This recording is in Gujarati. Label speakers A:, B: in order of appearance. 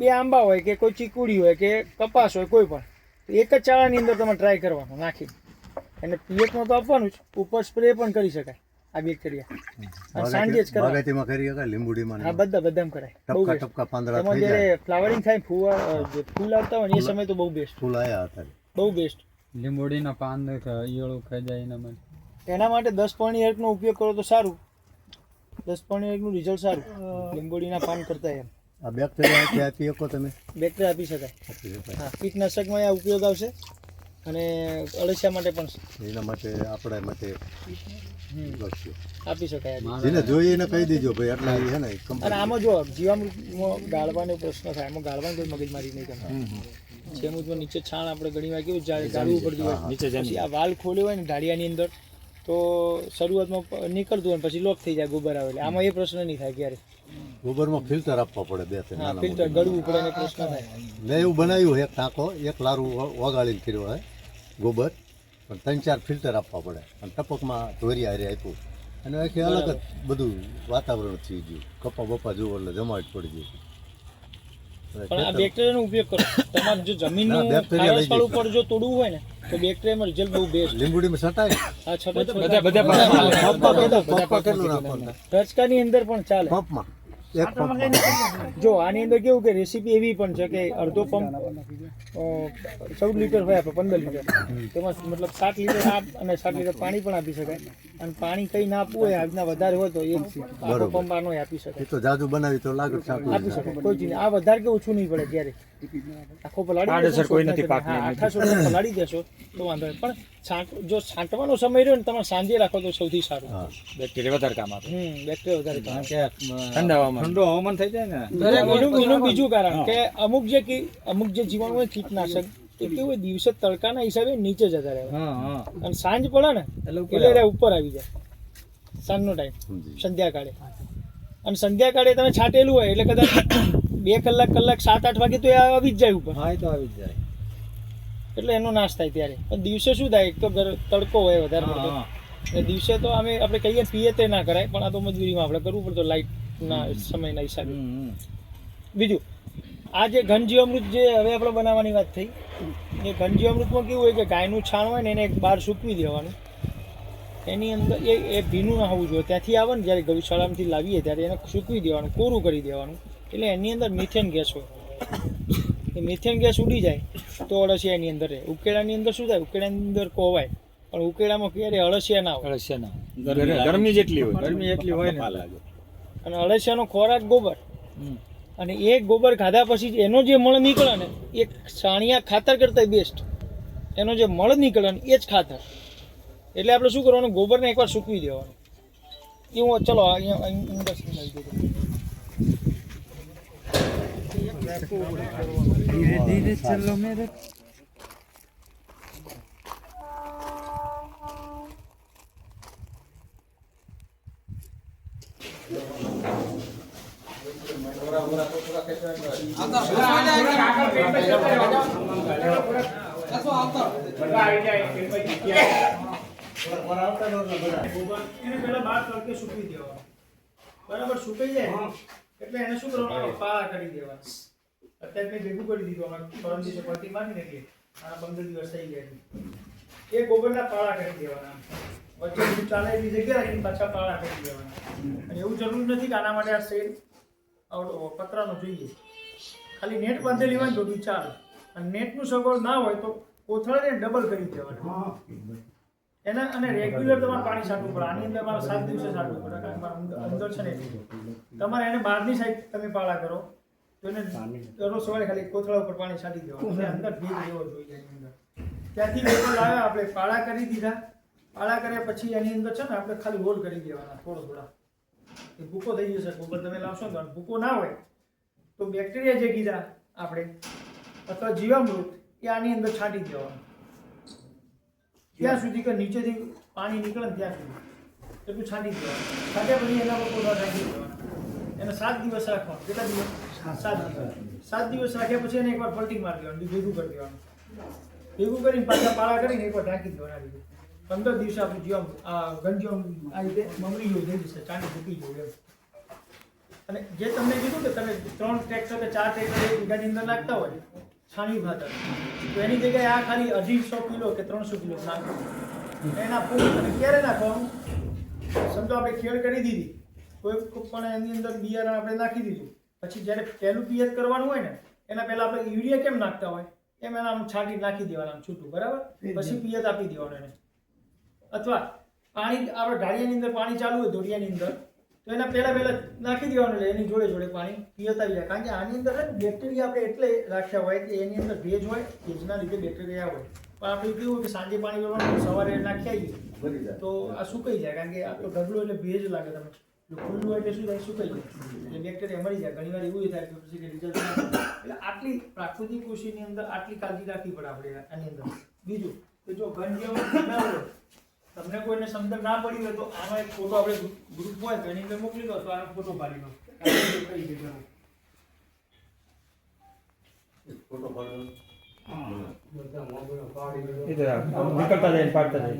A: બે આંબા હોય કે કોઈ ચીકુડી હોય કે કપાસ હોય કોઈ પણ એક જ ચાળાની અંદર તમે ટ્રાય કરવાનો નાખી અને પિયતમાં તો આપવાનું જ ઉપર સ્પ્રે પણ કરી શકાય આ બેક્ટેરિયા સાંજે જ કરાય.
B: બાગાયતીમાં કરી શકાય લીંબુડીમાં
A: હા બધા બધામાં કરાય.
B: ટપકા ટપકા પાંદડા થઈ જાય.
A: ફ્લાવરિંગ થાય ફૂવા જે ફૂલ આવતા હોય ને એ સમય તો બહુ બેસ્ટ
B: ફૂલ આયા હતા.
A: બહુ બેસ્ટ
C: લીંબોડીના પાન ઈયળો ખાઈ જાય એના માટે.
A: એના માટે દસ પાણી એકનો ઉપયોગ કરો તો સારું. દસ પાણી એકનું રિઝલ્ટ સારું. લીંબુડીના પાન કરતા એમ.
B: આ બેક્ટેરિયા આપી શકો તમે?
A: બેક્ટેરિયા આપી શકાય. હા કીટનાશકમાં આ ઉપયોગ આવશે અને અળસિયા માટે પણ.
B: એના માટે આપણા માટે
A: આપી શકાય.
B: જેને જોઈએ એને કહી દેજો ભાઈ એટલે છે ને
A: અને આમાં જો જીવામૃતમાં ગાળવાનો પ્રશ્ન થાય એમાં ગાળવાની કોઈ મગજમારી નહીં કરવાની જીવામૃતમાં નીચે છાણ આપણે ઘણી વાર કેવું ગાળવું પડતું હોય. નીચે આ વાલ ખોલ્યો હોય ને ઢાળિયાની અંદર તો શરૂઆતમાં નીકળતું હોય ને પછી લોક થઈ જાય ગોબર આવે એટલે. આમાં એ પ્રશ્ન નહીં થાય ક્યારે.
B: ગોબરમાં ફિલ્ટર આપવા પડે બે ત્રણ નાના
A: ફિલ્ટર ગળવું પડે ને પ્રશ્ન થાય
B: મેં એવું બનાવ્યું એક ટાંકો એક લારું વગાડીને કર્યો હોય ગોબર. પણ ત્રણ ચાર ફિલ્ટર આપવા પડે. અને ટપકમાં ધોરિયા હારે આપ્યું. અને આખી અલગ જ બધું વાતાવરણ થઈ ગયું. કપા બપા જુઓ એટલે જમાવટ પડી ગઈ.
A: પણ આ બેક્ટેરિયાનો ઉપયોગ કરો. તમારે જો જમીનનું ઉપર જો તોડવું હોય ને તો બેક્ટેરિયામાં રિઝલ્ટ બહુ બેસ્ટ
B: લીંબુડીમાં
C: બધા- બધા
B: કેટલું નાખવાનું?
A: અંદર પણ ચાલે.
B: પંપમાં. એક પંપ
A: જો આની અંદર કેવું કે રેસીપી એવી પણ છે કે અડધો પંપ ચૌદ લીટર હોય આપણે પંદર લીટર તેમાં મતલબ સાત લીટર આપ અને સાત લીટર પાણી પણ આપી શકાય. અને પાણી કઈ ના આપવું હોય આજના વધારે હોય તો એ. પંપ આનો આપી શકાય.
B: તો જાજુ બનાવી તો લાગે
A: આપી શકાય. કોઈ ચીજ આ વધારે કે ઓછું નહીં પડે ક્યારે આખો પલાળી સર
C: કોઈ નથી. પાકની
A: આખા પલાળી દેશો તો વાંધો નહીં. પણ છાંટ જો છાંટવાનો સમય રહ્યો ને તમારે સાંજે રાખો તો સૌથી સારું.
C: બેક્ટેરિયા વધારે કામ આપે.
A: હમ બેક્ટેરિયા વધારે કામ કે
C: ઠંડા હવામાન ઠંડો હવામાન થઈ જાય ને.
A: એનું એનું બીજું કારણ કે અમુક જે કી- અમુક જે જીવાણુ હોય કીટનાશક એ કેવું હોય, દિવસે તડકાના હિસાબે નીચે જતા રહે.
C: હા હા.
A: અને સાંજ પડે ને
C: એટલે ઉપર
A: આવી. જાય. સાંજનો ટાઈમ સંધ્યાકાળે. અને સંધ્યાકાળે તમે છાંટેલું હોય એટલે કદાચ બે કલાક કલાક સાત આઠ વાગે તો એ આવી જ જાય ઉપર.
C: હા તો આવી જ જાય.
A: એટલે એનો નાશ થાય ત્યારે. પણ દિવસે શું થાય? એક તો તડકો હોય વધારે પડતો. એટલે દિવસે તો અમે આપણે કહીએ પીએ તે ના કરાય પણ આ તો મજબૂરીમાં આપણે કરવું પડતું લાઇટના સમયના હિસાબે. બીજું આ જે ઘનજીવામૃત જે હવે આપણે બનાવવાની વાત થઈ એ ઘનજીવામૃતમાં કેવું હોય કે ગાયનું છાણ હોય ને એને એક બહાર સૂકવી દેવાનું. એની અંદર એ એ ભીનું ના હોવું જોઈએ. ત્યાંથી આવે ને જ્યારે ગૌશાળામાંથી લાવીએ ત્યારે એને સૂકવી દેવાનું કોરું કરી દેવાનું. એટલે એની અંદર મિથેન ગેસ હોય. એ મિથેન ગેસ ઉડી જાય તો અળસિયા એની અંદર રહે. ઉકેળાની અંદર શું થાય? ઉકેળાની અંદર કોવાય. પણ ઉકેળામાં ક્યારે અળસિયા ના હોય?
C: અળસિયા ના ગરમી જેટલી હોય. ગરમી એટલી હોય ને.
A: અને અળસિયાનો ખોરાક ગોબર. અને એ ગોબર ખાધા પછી એનો જે મળ નીકળે ને એ છાણિયા ખાતર કરતા બેસ્ટ એનો જે મળ નીકળે ને એ જ ખાતર. એટલે આપણે શું કરવાનું? ગોબરને એકવાર સૂકવી દેવાનું. એ હું ચલો અહીંયા અહીં અંદર.
C: ધીરે ધીરે ચલો મેરે
A: બરાબર સુકાઈ જાય. એટલે એને શું કરવાનું? પાળા કરી દેવાના. અત્યારે મેં ભેગું કરી દીધું અમારે પરમ દિવસે પટ્ટી મારી નાખી આ પંદર દિવસ થઈ ગયા એ ગોબરના પાળા કરી દેવાના. વચ્ચે બધું ચાલે એવી જગ્યા રાખીને પાછા પાળા કરી દેવાના. અને એવું જરૂર નથી કે આના માટે આ શેડ પતરાનો જોઈએ. ખાલી નેટ બાંધેલી હોય તો ચાલે. અને નેટનું સગવડ ના હોય તો કોથળાને ડબલ કરી દેવાનું. એના, અને રેગ્યુલર તમારે પાણી છાંટવું પડે. આની અંદર મારે સાત દિવસે છાંટવું પડે. કારણ કે અંદર છે ને તમારે એને બહારની સાઈડ તમે પાળા કરો. દરરોજ સવારે ખાલી કોથળા ઉપર પાણી છાંટી દેવાનું. અંદર ભેજ રહેવો જોઈએ એની અંદર. ત્યાંથી લાવ્યા આપણે પાળા કરી દીધા. પાળા કર્યા પછી એની અંદર છે ને આપણે ખાલી હોલ કરી દેવાના થોડો થોડા. એ ભૂકો થઈ જશે ગોબર તમે લાવશો ને ભૂકો ના હોય. તો બેક્ટેરિયા જે કીધા આપણે અથવા જીવામૃત એ આની અંદર છાંટી દેવાનું. ત્યાં સુધી કે નીચેથી પાણી નીકળે ત્યાં સુધી. એટલું છાંટી દેવાનું. છાંટ્યા પછી એના પર કોથળા ઢાંકી દેવાના. સાત દિવસ રાખવાનું કેટલા દિવસ? સાત દિવસ. સાત દિવસ રાખ્યા પછી એને એકવાર પલટી મારી દેવાનું, ભેગું કરી દેવાનું. ભેગું કરીને પાછા પાળા કરીને એકવાર ઢાંકી દેવાના રીતે પંદર દિવસે આપણું આ ગંજીઓ આ રીતે મમરી જેવું થઈ જશે, ચાંદી ફૂટી જેવું એમ. અને જે તમને કીધું કે તમે ત્રણ ટ્રેક્ટર કે ચાર ટ્રેક્ટર એક અંદર નાખતા હોય છાણી ભાતર તો એની જગ્યાએ આ ખાલી અઢીસો કિલો કે ત્રણસો કિલો નાખો એના ફૂલ અને ક્યારે નાખવાનું? સમજો, આપણે ખેડ કરી દીધી. કોઈ પણ એની અંદર બિયારણ આપણે નાખી દીધું. પછી જ્યારે પહેલું પિયત કરવાનું હોય ને એના પહેલા આપણે યુરિયા કેમ નાખતા હોય? એમ એના આમ છાંટી નાખી દેવાના આમ છૂટું બરાબર? પછી પિયત આપી દેવાનું એને. અથવા પાણી આપણે ઢાળિયાની અંદર પાણી ચાલુ હોય દોરિયાની અંદર તો એના પહેલા પહેલા નાખી દેવાનું એટલે એની જોડે જોડે પાણી પિયત આવી જાય. કારણ કે આની અંદર ને બેક્ટેરિયા આપણે એટલે રાખ્યા હોય કે એની અંદર ભેજ હોય ભેજના લીધે બેક્ટેરિયા હોય. પણ આપણે કેવું કે સાંજે પાણી પીવાનું સવારે નાખી આવીએ તો આ સુકાઈ જાય કારણ કે આ તો ઢગલો એટલે ભેજ લાગે તમે ખુલ્લું શું થાય? સુકાઈ જાય મરી જાય. ઘણી વાર એવું થાય કે એટલે આટલી પ્રાકૃતિક કૃષિની અંદર આટલી કાળજી રાખવી પડે આપણે આની અંદર. બીજું કે જો ઘન ના હોય, તમને કોઈને સમજણ ના પડી હોય તો આમાં એક ફોટો આપણે ગ્રુપ હોય તો એની અંદર મોકલી દો, તો આનો ફોટો પાડી દો.
B: ફોટો પાડો.
C: નીકળતા જાય પાડતા જાય